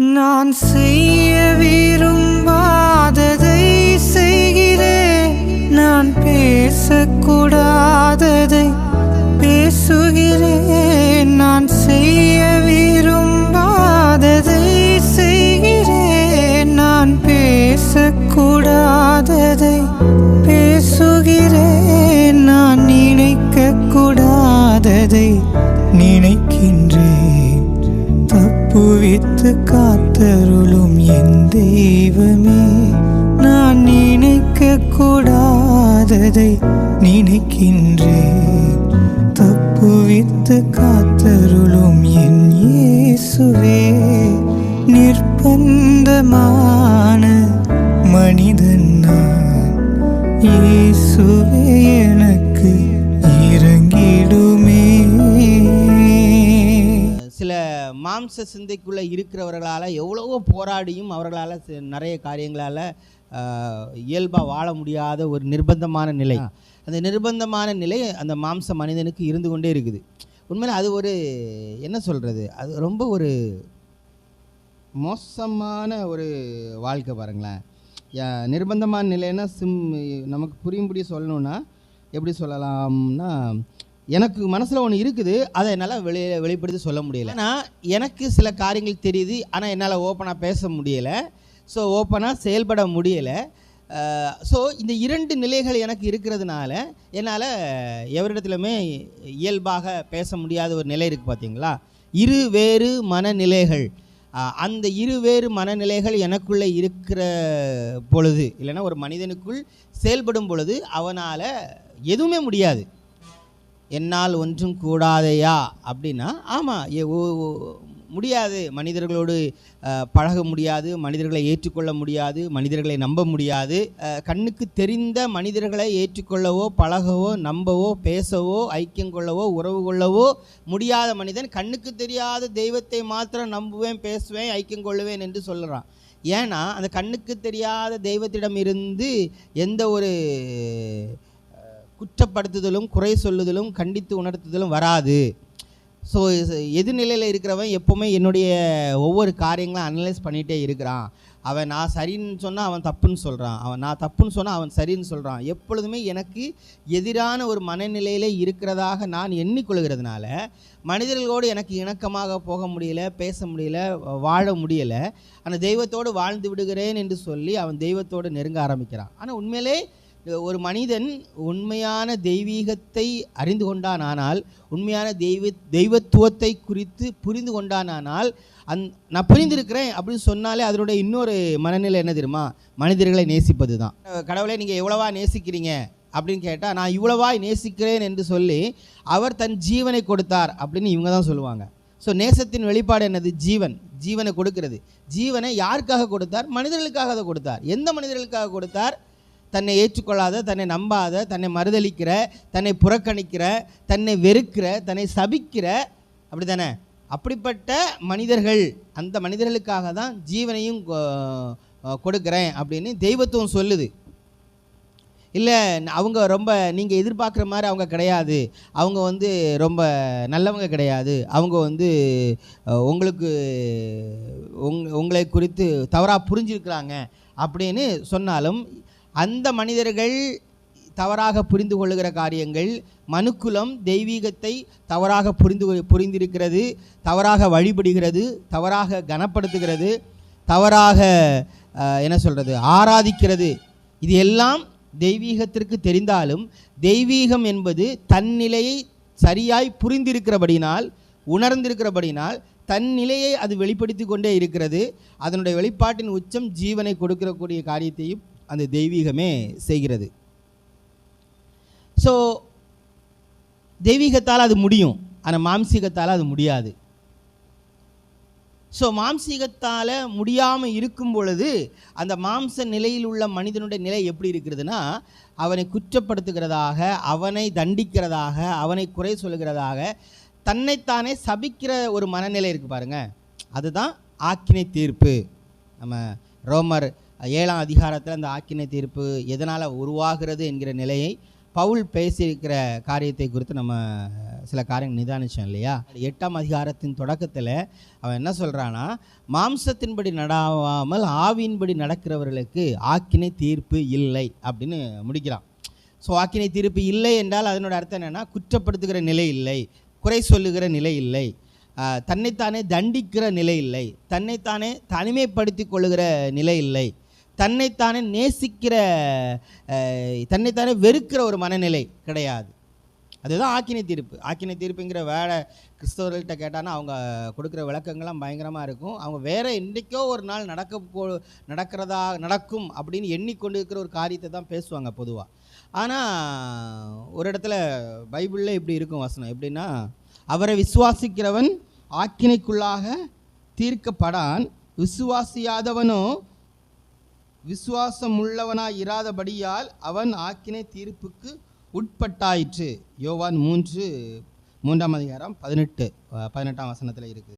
நான் செய்ய விரும்பாததை செய்கிறேன். நான் பேசக்கூடாததை பேசுகிறேன். நான் செய்ய விரும்பாததை செய்கிறேன். நான் பேசக்கூடாததை பேசுகிறேன். நான் நினைக்கக்கூடாததை தப்புவித்து காத்தருளும் என் தெய்வமே நான் நினைக்க கூடாததை நினைக்கின்றேன் தப்புவித்து காத்தருளும் என் இயேசுவே நிர்பந்தமான மனித மாம்ச சிந்தைக்குள்ளே இருக்கிறவர்களால் எவ்வளவோ போராடியும் அவர்களால் நிறைய காரியங்களால் இயல்பாக வாழ முடியாத ஒரு நிர்பந்தமான நிலை. அந்த நிர்பந்தமான நிலை அந்த மாம்ச மனிதனுக்கு இருந்து கொண்டே இருக்குது. உண்மையில் அது ஒரு என்ன சொல்கிறது அது ரொம்ப ஒரு மோசமான ஒரு வாழ்க்கை பாருங்களேன். நிர்பந்தமான நிலைன்னா சிம் நமக்கு புரியும்படி சொல்லணும்னா எப்படி சொல்லலாம்னா எனக்கு மனசில் ஒன்று இருக்குது அதை என்னால் வெளி வெளிப்படுத்தி சொல்ல முடியல. ஏன்னா எனக்கு சில காரியங்கள் தெரியுது ஆனால் என்னால் ஓப்பனாக பேச முடியலை. ஸோ ஓப்பனாக செயல்பட முடியலை. ஸோ இந்த இரண்டு நிலைகள் எனக்கு இருக்கிறதுனால என்னால் எவரிடத்துலையுமே இயல்பாக பேச முடியாத ஒரு நிலை இருக்குது பார்த்தீங்களா இரு வேறு மனநிலைகள். அந்த அந்த இருவேறு மனநிலைகள் எனக்குள்ளே இருக்கிற பொழுது இல்லைன்னா ஒரு மனிதனுக்குள் செயல்படும் பொழுது அவனால் எதுவுமே முடியாது. என்னால் ஒன்றும் கூடாதையா? அப்படின்னா ஆமாம் முடியாது. மனிதர்களோடு பழக முடியாது. மனிதர்களை ஏற்றுக்கொள்ள முடியாது. மனிதர்களை நம்ப முடியாது. கண்ணுக்கு தெரிந்த மனிதர்களை ஏற்றுக்கொள்ளவோ பழகவோ நம்பவோ பேசவோ ஐக்கியம் கொள்ளவோ உறவு கொள்ளவோ முடியாத மனிதன் கண்ணுக்கு தெரியாத தெய்வத்தை மாத்திரம் நம்புவேன் பேசுவேன் ஐக்கியம் கொள்ளுவேன் என்று சொல்லுறான். ஏன்னா அந்த கண்ணுக்கு தெரியாத தெய்வத்திடம் இருந்து எந்த ஒரு குற்றப்படுத்துதலும் குறை சொல்லுதலும் கண்டித்து உணர்த்துதலும் வராது. ஸோ எதிர்நிலையில் இருக்கிறவன் எப்போவுமே என்னுடைய ஒவ்வொரு காரியங்களும் அனலைஸ் பண்ணிகிட்டே இருக்கிறான். அவன் நான் சரின்னு சொன்னால் அவன் தப்புன்னு சொல்கிறான் அவன் நான் தப்புன்னு சொன்னால் அவன் சரின்னு சொல்கிறான் எப்பொழுதுமே எனக்கு எதிரான ஒரு மனநிலையில் இருக்கிறதாக நான் எண்ணிக்கொள்கிறதுனால மனிதர்களோடு எனக்கு இணக்கமாக போக முடியல பேச முடியல வாழ முடியலை. அந்த தெய்வத்தோடு வாழ்ந்து விடுகிறேன் என்று சொல்லி அவன் தெய்வத்தோடு நெருங்க ஆரம்பிக்கிறான். ஆனால் உண்மையிலே ஒரு மனிதன் உண்மையான தெய்வீகத்தை அறிந்து கொண்டானானால் உண்மையான தெய்வ தெய்வத்துவத்தை குறித்து புரிந்து கொண்டானானால் அந் நான் புரிந்திருக்கிறேன் அப்படின்னு சொன்னாலே அதனுடைய இன்னொரு மனநிலை என்ன தெரியுமா? மனிதர்களை நேசிப்பது தான் கடவுளை நீங்கள் எவ்வளவா நேசிக்கிறீங்க? அப்படின்னு கேட்டால் நான் இவ்வளவாய் நேசிக்கிறேன் என்று சொல்லி அவர் தன் ஜீவனை கொடுத்தார் அப்படின்னு இவங்க தான் சொல்லுவாங்க. ஸோ நேசத்தின் வெளிப்பாடு என்னது? ஜீவன். ஜீவனை கொடுக்கிறது. ஜீவனை யாருக்காக கொடுத்தார்? மனிதர்களுக்காக அதை கொடுத்தார். எந்த மனிதர்களுக்காக கொடுத்தார்? தன்னை ஏற்றுக்கொள்ளாத தன்னை நம்பாத தன்னை மறுதளிக்கிற தன்னை புறக்கணிக்கிற தன்னை வெறுக்கிற தன்னை சபிக்கிற அப்படி தானே அப்படிப்பட்ட மனிதர்கள் அந்த மனிதர்களுக்காக தான் ஜீவனையும் கொ- அப்படின்னு தெய்வத்துவம் சொல்லுது. இல்லை அவங்க ரொம்ப நீங்கள் எதிர்பார்க்குற மாதிரி அவங்க கிடையாது. அவங்க வந்து ரொம்ப நல்லவங்க கிடையாது. அவங்க வந்து உங்களுக்கு உங் உங்களை குறித்து தவறாக புரிஞ்சிருக்கிறாங்க அப்படின்னு சொன்னாலும் அந்த மனிதர்கள் தவறாக புரிந்து கொள்ளுகிற காரியங்கள் மனுக்குலம் தெய்வீகத்தை தவறாக புரிந்து புரிந்திருக்கிறது தவறாக வழிபடுகிறது தவறாக கனப்படுத்துகிறது தவறாக என்ன சொல்கிறது ஆராதிக்கிறது. இது எல்லாம் தெய்வீகத்திற்கு தெரிந்தாலும் தெய்வீகம் என்பது தன் நிலையை சரியாய் புரிந்திருக்கிறபடினால் உணர்ந்திருக்கிறபடினால் தன் நிலையை அது வெளிப்படுத்தி கொண்டே இருக்கிறது. அதனுடைய வெளிப்பாட்டின் உச்சம் ஜீவனை கொடுக்கக்கூடிய காரியத்தையும் அந்த தெய்வீகமே செய்கிறது. ஸோ தெய்வீகத்தால் அது முடியும். ஆனால் மாம்சீகத்தால் அது முடியாது. ஸோ மாம்சீகத்தால் முடியாமல் இருக்கும் பொழுது அந்த மாம்ச நிலையில் உள்ள மனிதனுடைய நிலை எப்படி இருக்கிறதுனா அவனை குற்றப்படுத்துகிறதாக அவனை தண்டிக்கிறதாக அவனை குறை சொல்லுகிறதாக தன்னைத்தானே சபிக்கிற ஒரு மனநிலை இருக்குது பாருங்க. அதுதான் ஆக்கினை தீர்ப்பு. நம்ம ரோமர் ஏழாம் அதிகாரத்தில் அந்த ஆக்கினை தீர்ப்பு எதனால் உருவாகிறது என்கிற நிலையை பவுல் பேசியிருக்கிற காரியத்தை குறித்து நம்ம சில காரியங்கள் நிதானிச்சோம் இல்லையா? எட்டாம் அதிகாரத்தின் தொடக்கத்தில் அவன் என்ன சொல்கிறான்னா மாம்சத்தின்படி நடாவாமல் ஆவியின்படி நடக்கிறவர்களுக்கு ஆக்கினை தீர்ப்பு இல்லை அப்படின்னு முடிக்கிறான். ஸோ ஆக்கினை தீர்ப்பு இல்லை என்றால் அதனோட அர்த்தம் என்னென்னா குற்றப்படுத்துகிற நிலை இல்லை குறை சொல்லுகிற நிலை இல்லை தன்னைத்தானே தண்டிக்கிற நிலை இல்லை தன்னைத்தானே தனிமைப்படுத்தி கொள்ளுகிற நிலை இல்லை. தன்னைத்தானே நேசிக்கிற தன்னைத்தானே வெறுக்கிற ஒரு மனநிலை கிடையாது. அதுதான் ஆக்கினை தீர்ப்பு. ஆக்கினை தீர்ப்புங்கிற வேலை கிறிஸ்தவர்கள்ட்ட கேட்டான்னா அவங்க கொடுக்குற விளக்கங்கள்லாம் பயங்கரமாக இருக்கும். அவங்க வேறு என்றைக்கோ ஒரு நாள் நடக்க போ நடக்கிறதா நடக்கும் அப்படின்னு எண்ணிக்கொண்டு இருக்கிற ஒரு காரியத்தை தான் பேசுவாங்க பொதுவாக ஆனால் ஒரு இடத்துல பைபிளில் இப்படி இருக்கும் வசனம். எப்படின்னா அவரை விசுவாசிக்கிறவன் ஆக்கினைக்குள்ளாக தீர்க்கப்படான். விசுவாசியாதவனோ விசுவாசமுள்ளவனாய் இராதபடியால் அவன் ஆக்கினை தீர்ப்புக்கு உட்பட்டாயிற்று. யோவான் மூன்று மூன்றாம் அதிகாரம் பதினெட்டு பதினெட்டாம் வசனத்தில் இருக்குது.